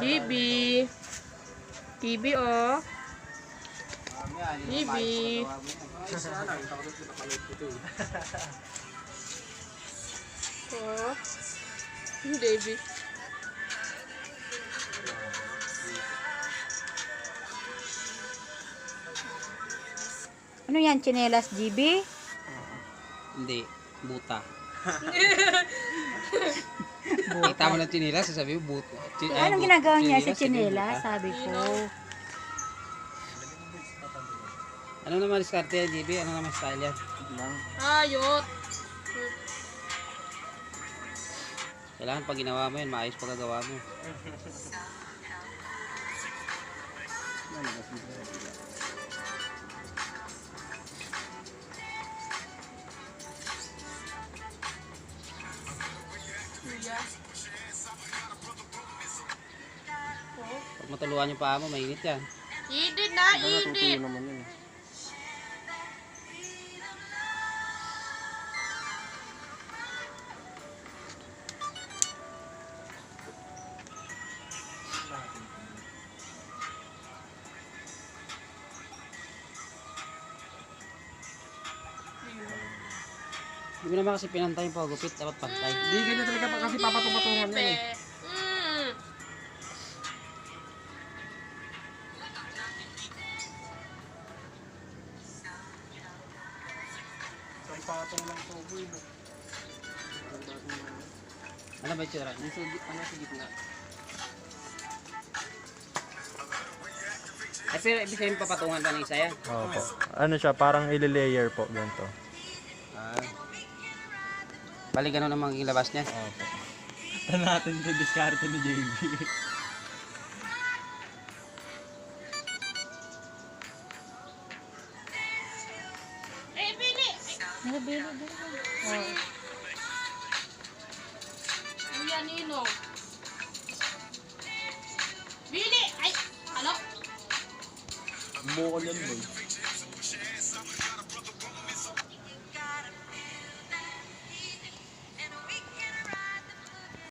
Bibi. Bibi, oh. Bibi. Oh. Baby. Ano yan, chinelas, GB? Hindi, buta. Kita mo ng chinila, sasabi mo buta. Chi- ay, Anong ginagawa niya sa buta. Sabi ko. Ano naman diskarte yan, JB? Ano naman style yan? Ayot. Kailangan pag ginawa mo yan, maayos pagkagawa mo. Pag matuluan yung paa mo, mainit yan. Init na, init. Hindi mo naman kasi pinantay yung pagupit, dapat pantay. Hindi ganyan talaga pa kasi papatong-patungan yan eh. Mm. Isang patong lang to, boy. Ano ba yung tsura? Ano, sa gitna. Ay, pero ibig sabihin papatungan pa ng isa yan. Opo. Ano siya, parang ili-layer po, ganito. Bali, ganun ang magiging labas niya. Opo. Ito natin yung diskarte ni JB. Eh, Bili. Nabili, bili. Oh. Kuya Nino. Bili. Ay, ano? Bukol yan, boy.